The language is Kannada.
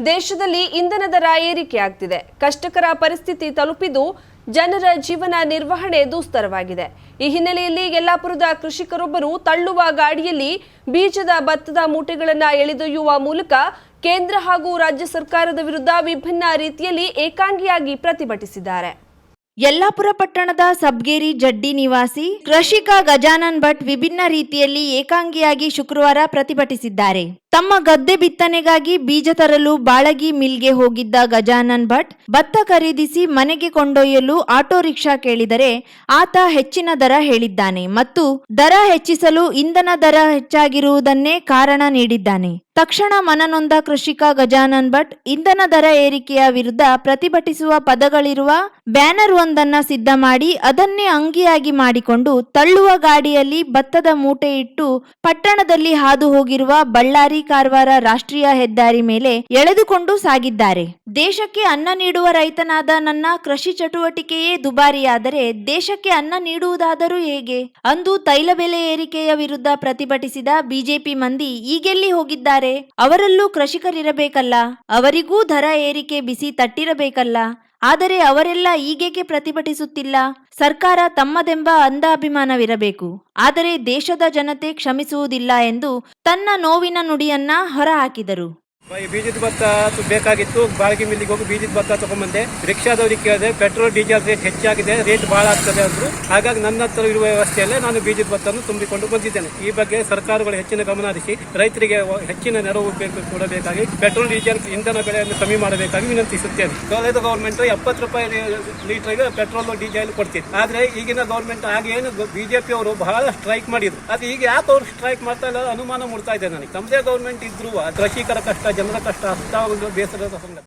ದೇಶದಲ್ಲಿ ಇಂಧನ ದರ ಏರಿಕೆಯಾಗ್ತಿದೆ. ಕಷ್ಟಕರ ಪರಿಸ್ಥಿತಿ ತಲುಪಿದ್ದು ಜನರ ಜೀವನ ನಿರ್ವಹಣೆ ದುಸ್ತರವಾಗಿದೆ. ಈ ಹಿನ್ನೆಲೆಯಲ್ಲಿ ಯಲ್ಲಾಪುರದ ಕೃಷಿಕರೊಬ್ಬರು ತಳ್ಳುವ ಗಾಡಿಯಲ್ಲಿ ಬೀಜದ ಭತ್ತದ ಮೂಟೆಗಳನ್ನು ಎಳೆದೊಯ್ಯುವ ಮೂಲಕ ಕೇಂದ್ರ ಹಾಗೂ ರಾಜ್ಯ ಸರ್ಕಾರದ ವಿರುದ್ಧ ವಿಭಿನ್ನ ರೀತಿಯಲ್ಲಿ ಏಕಾಂಗಿಯಾಗಿ ಪ್ರತಿಭಟಿಸಿದ್ದಾರೆ. ಯಲ್ಲಾಪುರ ಪಟ್ಟಣದ ಸಬ್ಗೇರಿ ಜಡ್ಡಿ ನಿವಾಸಿ ಕೃಷಿಕ ಗಜಾನನ್ ಭಟ್ ವಿಭಿನ್ನ ರೀತಿಯಲ್ಲಿ ಏಕಾಂಗಿಯಾಗಿ ಶುಕ್ರವಾರ ಪ್ರತಿಭಟಿಸಿದ್ದಾರೆ. ತಮ್ಮ ಗದ್ದೆ ಬಿತ್ತನೆಗಾಗಿ ಬೀಜ ತರಲು ಬಾಳಗಿ ಮಿಲ್ಗೆ ಹೋಗಿದ್ದ ಗಜಾನನ್ ಭಟ್, ಭತ್ತ ಖರೀದಿಸಿ ಮನೆಗೆ ಕೊಂಡೊಯ್ಯಲು ಆಟೋ ರಿಕ್ಷಾ ಕೇಳಿದರೆ ಆತ ಹೆಚ್ಚಿನ ದರ ಹೇಳಿದ್ದಾನೆ ಮತ್ತು ದರ ಹೆಚ್ಚಿಸಲು ಇಂಧನ ದರ ಹೆಚ್ಚಾಗಿರುವುದನ್ನೇ ಕಾರಣ ನೀಡಿದ್ದಾನೆ. ತಕ್ಷಣ ಮನನೊಂದ ಕೃಷಿಕ ಗಜಾನನ್ ಭಟ್, ಇಂಧನ ದರ ಏರಿಕೆಯ ವಿರುದ್ಧ ಪ್ರತಿಭಟಿಸುವ ಪದಗಳಿರುವ ಬ್ಯಾನರ್ ಒಂದನ್ನ ಸಿದ್ಧ ಮಾಡಿ ಅದನ್ನೇ ಅಂಗಿಯಾಗಿ ಮಾಡಿಕೊಂಡು ತಳ್ಳುವ ಗಾಡಿಯಲ್ಲಿ ಭತ್ತದ ಮೂಟೆ ಇಟ್ಟು ಪಟ್ಟಣದಲ್ಲಿ ಹಾದು ಹೋಗಿರುವ ಬಳ್ಳಾರಿ ಕಾರವಾರ ರಾಷ್ಟ್ರೀಯ ಹೆದ್ದಾರಿ ಮೇಲೆ ಎಳೆದುಕೊಂಡು ಸಾಗಿದ್ದಾರೆ. ದೇಶಕ್ಕೆ ಅನ್ನ ನೀಡುವ ರೈತನಾದ ನನ್ನ ಕೃಷಿ ಚಟುವಟಿಕೆಯೇ ದುಬಾರಿಯಾದರೆ ದೇಶಕ್ಕೆ ಅನ್ನ ನೀಡುವುದಾದರೂ ಹೇಗೆ? ಅಂದು ತೈಲ ಬೆಲೆ ಏರಿಕೆಯ ವಿರುದ್ಧ ಪ್ರತಿಭಟಿಸಿದ ಬಿಜೆಪಿ ಮಂದಿ ಈಗೆಲ್ಲಿ ಹೋಗಿದ್ದಾರೆ? ಅವರಲ್ಲೂ ಕೃಷಿಕರಿರಬೇಕಲ್ಲ? ಅವರಿಗೂ ದರ ಏರಿಕೆ ಬಿಸಿ ತಟ್ಟಿರಬೇಕಲ್ಲ? ಆದರೆ ಅವರೆಲ್ಲ ಈಗೇಕೆ ಪ್ರತಿಭಟಿಸುತ್ತಿಲ್ಲ? ಸರ್ಕಾರ ತಮ್ಮದೆಂಬ ಅಂಧಾಭಿಮಾನವಿರಬೇಕು. ಆದರೆ ದೇಶದ ಜನತೆ ಕ್ಷಮಿಸುವುದಿಲ್ಲ ಎಂದು ತನ್ನ ನೋವಿನ ನುಡಿಯನ್ನ ಹೊರಹಾಕಿದರು. ಈ ಬೀಜದ ಭತ್ತ ಬೇಕಾಗಿತ್ತು. ಬಾಳಿಗೆ ಮಿಲ್ಲಿಗೆ ಹೋಗಿ ಬೀಜದ ಭತ್ತ ತಗೊಂಡ್ಬಂದೆ ರಿಕ್ಷಾದವ್ರಿಗೆ ಕೇಳಿದೆ, ಪೆಟ್ರೋಲ್, ಡೀಸೆಲ್ ರೇಟ್ ಹೆಚ್ಚಾಗಿದೆ, ರೇಟ್ ಬಹಳ ಆಗ್ತದೆ ಅಂದ್ರು. ಹಾಗಾಗಿ ನನ್ನ ಹತ್ರ ಇರುವ ವ್ಯವಸ್ಥೆಯಲ್ಲೇ ನಾನು ಬೀಜದ ಭತ್ತವನ್ನು ತುಂಬಿಕೊಂಡು ಬಂದಿದ್ದೇನೆ. ಈ ಬಗ್ಗೆ ಸರ್ಕಾರಗಳು ಹೆಚ್ಚಿನ ಗಮನ ಹರಿಸಿ, ರೈತರಿಗೆ ಹೆಚ್ಚಿನ ನೆರವು ಬೇಕು, ಕೊಡಬೇಕಾಗಿ ಪೆಟ್ರೋಲ್, ಡೀಸೆಲ್ ಇಂಧನ ಬೆಲೆಯನ್ನು ಕಮ್ಮಿ ಮಾಡಬೇಕಾಗಿ ವಿನಂತಿಸುತ್ತೇನೆ. ಕಳೆದ ಗೌರ್ಮೆಂಟ್ ಎಪ್ಪತ್ತು ರೂಪಾಯಿ ಲೀಟರ್ಗೆ ಪೆಟ್ರೋಲ್, ಡೀಸೆಲ್ ಕೊಡ್ತೀನಿ ಆದ್ರೆ ಈಗಿನ ಗೌರ್ಮೆಂಟ್ ಹಾಗೆ ಏನು ಬಿಜೆಪಿ ಅವರು ಬಹಳ ಸ್ಟ್ರೈಕ್ ಮಾಡಿದ್ರು. ಅದು ಈಗ ಯಾಕೆ ಅವ್ರು ಸ್ಟ್ರೈಕ್ ಮಾಡ್ತಾ ಇಲ್ಲ ಅನುಮಾನ ಮೂಡ್ತಾ ಇದೆ ನನಗೆ. ತಮ್ಮದೇ ಗೌರ್ಮೆಂಟ್ ಇದ್ರು ಕೃಷಿಕರ ಕಷ್ಟ ಜನರ ಕಷ್ಟ ಅಷ್ಟೊಂದು ಬೇಸರದ ಸಂಗತಿ.